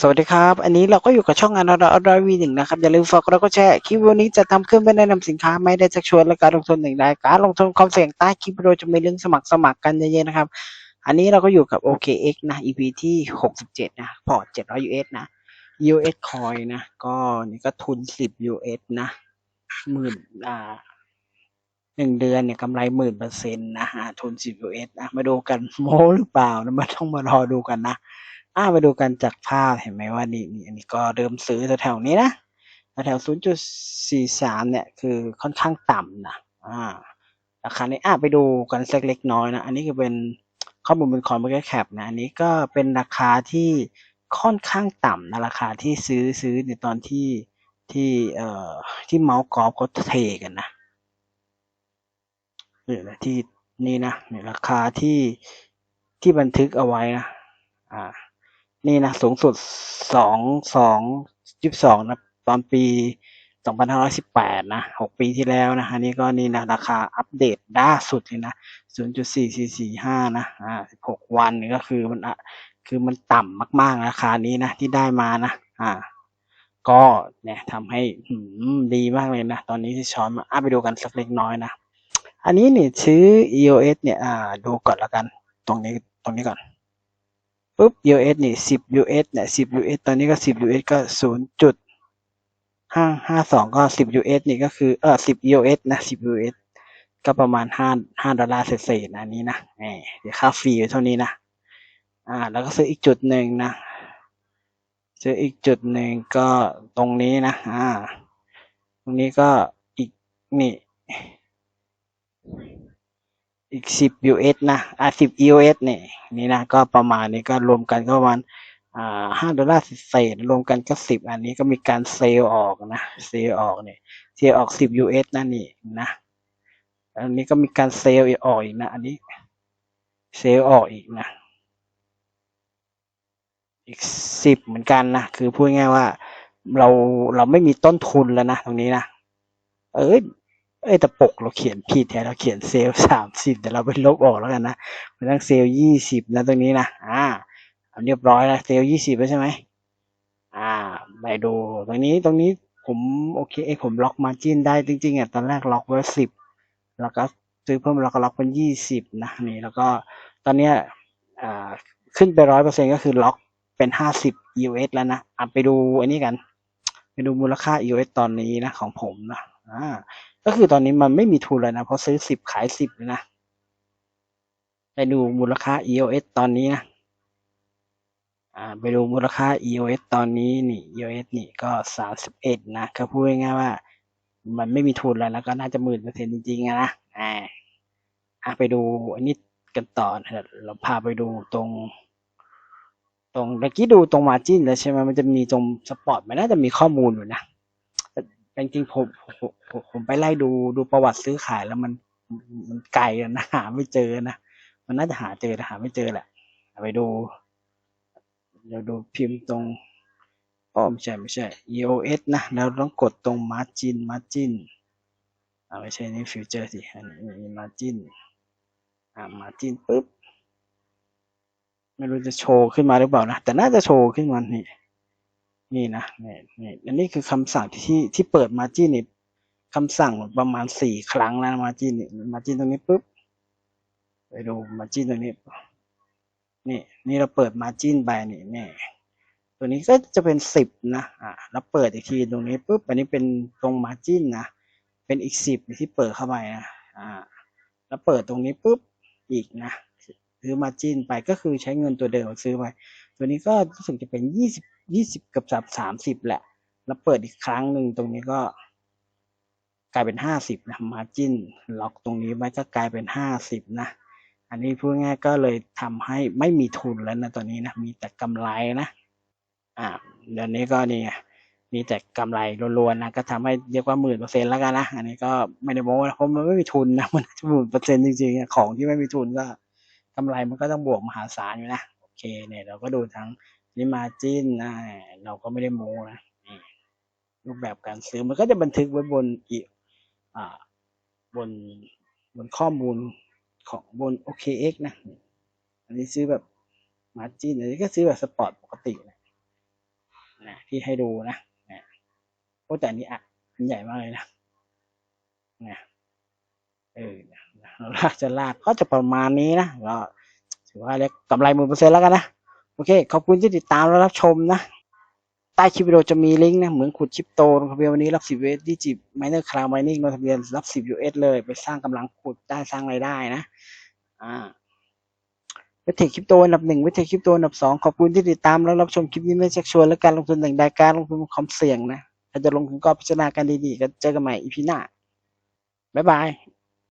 สวัสดีครับ อันนี้เราก็อยู่กับช่องงานออดอวีหนึ่งนะครับ อย่าลืมฝากแล้วก็แชร์คลิปวิดีโอนี้จะทำขึ้นเพื่อแนะนำสินค้าไม่ได้ชักชวนและการลงทุนหนึ่งใดการลงทุนความเสี่ยงใต้คลิปวิดีโอจะมีลิงก์สมัครสมัครกันเยอะๆนะครับ อันนี้เราก็อยู่กับ OKX นะ EP ที่หกสิบเจ็ดนะพอร์ตเจ็ดร้อย US นะ US coin นะ ก็นี่ก็ทุนสิบ US นะหมื่นอ่าหนึ่งเดือนเนี่ยกำไรหมื่นเปอร์เซ็นต์นะทุนสิบ US นะมาดูกันโม้หรือเปล่านะมาต้องมารอดูกันนะ อ่ามาดูกันจากภาพเห็นไหมว่านี่นี่อันนี้ก็เริ่มซื้อแถวๆนี้นะแถวศูนย์จุดสี่สามเนี่ยคือค่อนข้างต่ำนะอ่าราคานี้อ่าไปดูกันสักเล็กน้อยนะ อันนี้คือเป็นข้อมูลบนคอยมาร์เก็ตแคปนะ อันนี้ก็เป็นราคาที่ค่อนข้างต่ำนะราคาที่ซื้อซื้อในตอนที่ที่เอ่อที่เมาส์กอล์ฟเขาเทกันนะนี่นะที่นี่นะนี่ราคาที่ที่บันทึกเอาไว้นะ อ่า นี่นะสูงสุดสองสองยี่สองนะตอนปีสองพันห้าร้อยสิบแปดนะหกปีที่แล้วนะอันนี้ก็นี่นะราคาอัปเดตล่าสุดเลยนะศูนย์จุดสี่สี่สี่ห้านะอ่าสิบหกวันนี่ก็คือมันอะคือมันต่ำมากๆราคานี้นะที่ได้มานะอ่าก็เนี่ยทำให้หืมดีมากเลยนะ ตอนนี้ที่ช้อนมาอะไปดูกันสักเล็กน้อยนะ อันนี้เนี่ยซื้อ EOS เนี่ย อ่า ดูก่อนแล้วกัน ตรงนี้ ตรงนี้ก่อน ปุ๊บ US นี่ 10 US เนี่ย10 US ตอนนี้ก็ 10 US ก็ 0 จุดห้าห้าสองก็ 10 US นี่ก็คือเออ10 US นะ10 US ก็ประมาณ5 5ดอลลาร์เศษๆนะอันนี้นะเดี๋ยวค่าฟรีเท่านี้นะ อ่า แล้วก็ซื้ออีกจุดหนึ่งนะ ซื้ออีกจุดหนึ่งก็ตรงนี้นะ อ่า ตรงนี้ก็อีกนี่ อีกสิบ US นะอะสิบ EOS เนี่ยนี่นะก็ประมาณนี้ก็รวมกันก็ประมาณอ่าห้าดอลลาร์เศษรวมกันก็สิบอันนี้ก็มีการเซลล์ออกนะเซลล์ออกเนี่ยเซลล์ออกสิบ US นั่นนี่นะอันนี้ก็มีการเซลล์ออกอีกนะ อันนี้เซลล์ออกอีกนะอีกสิบเหมือนกันนะคือพูดง่ายว่าเราเราไม่มีต้นทุนแล้วนะตรงนี้นะเอ้ย เอ้แต่ปกเราเขียนผิดแทนเราเขียนเซลล์สามสิบแต่เราไปลบออกแล้วกันนะมันต้องเซลล์ยี่สิบนะตรงนี้นะอ่าเอาเรียบร้อยแล้วเซลล์ยี่สิบแล้วใช่ไหมอ่าไปดูตรงนี้ตรงนี้ผมโอเคเอ้ผมล็อกมาจิ้นได้จริงๆอะตอนแรกล็อกไว้สิบแล้วก็ซื้อเพิ่มแล้วก็ล็อกเป็นยี่สิบนะนี่แล้วก็ตอนเนี้ยอ่าขึ้นไปร้อยเปอร์เซ็นก็คือล็อกเป็นห้าสิบ US แล้วนะอะไปดูอันนี้กัน ไปดูมูลค่า US ตอนนี้นะของผมนะอ่า ก็คือตอนนี้มันไม่มีทุนเลยนะ เพราะซื้อสิบขายสิบเลยนะไปดูมูลค่า EOS ตอนนี้นะไปดูมูลค่า EOS ตอนนี้นี่ EOS นี่ก็สามสิบเอ็ดนะก็พูดง่ายๆว่า มันไม่มีทุนแล้วแล้วก็น่าจะหมื่นเปอร์เซ็นต์จริงๆนะอ่าอะไปดูอันนี้กันต่อนะเราพาไปดูตรง ตรงเมื่อกี้ดูตรงมาจินแล้วใช่ไหมมันจะมีตรงสปอร์ตมันน่าจะมีข้อมูลอยู่นะ จริงๆผมผมผมไปไล่ดูดูประวัติซื้อขายแล้วมันมันไกลนะหาไม่เจอนะมันน่าจะหาเจอแต่หาไม่เจอแหละไปดูเดี๋ยวดูพิมพ์ตรงอ๋อไม่ใช่ไม่ใช่ EOS นะแล้วต้องกดตรง margin margin อ่าไม่ใช่นี่ฟิวเจอร์สิอันนี้ margin อ่า margin ปุ๊บไม่รู้จะโชว์ขึ้นมาหรือเปล่านะ แต่น่าจะโชว์ขึ้นมานี่ นี่นะนี่นี่อันนี้คือคำสั่งที่ที่เปิดมาจินนี่คำสั่งประมาณสี่ครั้งแล้วมาจินนี่มาจินตรงนี้ปุ๊บไปดูมาจินตรงนี้นี่นี่เราเปิดมาจินไปนี่นี่ตัวนี้ก็จะเป็นสิบนะอ่าแล้วเปิดอีกทีตรงนี้ปุ๊บอันนี้เป็นตรงมาจินนะเป็นอีกสิบที่เปิดเข้าไปนะอ่าแล้วเปิดตรงนี้ปุ๊บอีกนะ ซื้อมาจินไปก็คือใช้เงินตัวเดิมซื้อไปตัวนี้ก็รู้สึกจะเป็นยี่สิบยี่สิบกับสามสามสิบแหละ แล้วเปิดอีกครั้งหนึ่งตรงนี้ก็ กลายเป็นห้าสิบนะมาจินล็อกตรงนี้ไว้ก็กลายเป็นห้าสิบนะอันนี้พูดง่ายก็เลยทำให้ไม่มีทุนแล้วนะตอนนี้นะมีแต่กำไรนะอ่าเดี๋ยวนี้ก็นี่มีแต่กำไรล้วนๆนะก็ทำให้เรียกว่าหมื่นเปอร์เซ็นต์แล้วกันนะอันนี้ก็ไม่ได้โม้นะเพราะมันไม่มีทุนนะมันหมื่นเปอร์เซ็นต์จริงๆของที่ไม่มีทุนก็ กำไรมันก็ต้องบวกมหาศาลอยู่นะ โอเคเนี่ยเราก็ดูทั้งนี่มาจินนะเราก็ไม่ได้โม้นะนี่รูปแบบการซื้อมันก็จะบันทึกไว้บนอีอ่าบนบนข้อมูลของบน OKX นะ อันนี้ซื้อแบบมาจินอันนี้ก็ซื้อแบบสปอร์ตปกตินะนะที่ให้ดูนะนะโอ้แต่อันนี้อะมันใหญ่มากเลยนะนะเออนะเรา ลากจะลากก็จะประมาณนี้นะก็ถือว่าเรียกกำไรหมื่นเปอร์เซ็นต์แล้วกันนะ โอเค ขอบคุณที่ติดตามและรับชมนะ ใต้คลิปวิดีโอจะมีลิงก์นะ เหมือนขุดชิปโตลงทะเบียนวันนี้รับ10 US ดิจิไมเนอร์คลาวไมนิ่งลงทะเบียนรับ 10 US เลย ไปสร้างกำลังขุดได้สร้างรายได้นะ อ่าวิธีคริปโตอันดับหนึ่งวิธีคริปโตอันดับสองขอบคุณที่ติดตามและรับชมคลิปนี้ไม่ชักชวนและการลงทุนแต่งใดการลงทุนความเสี่ยงนะถ้าจะลงทุนก็พิจารณากันดีๆกันเจอกันใหม่อีพีหน้าบ๊ายบาย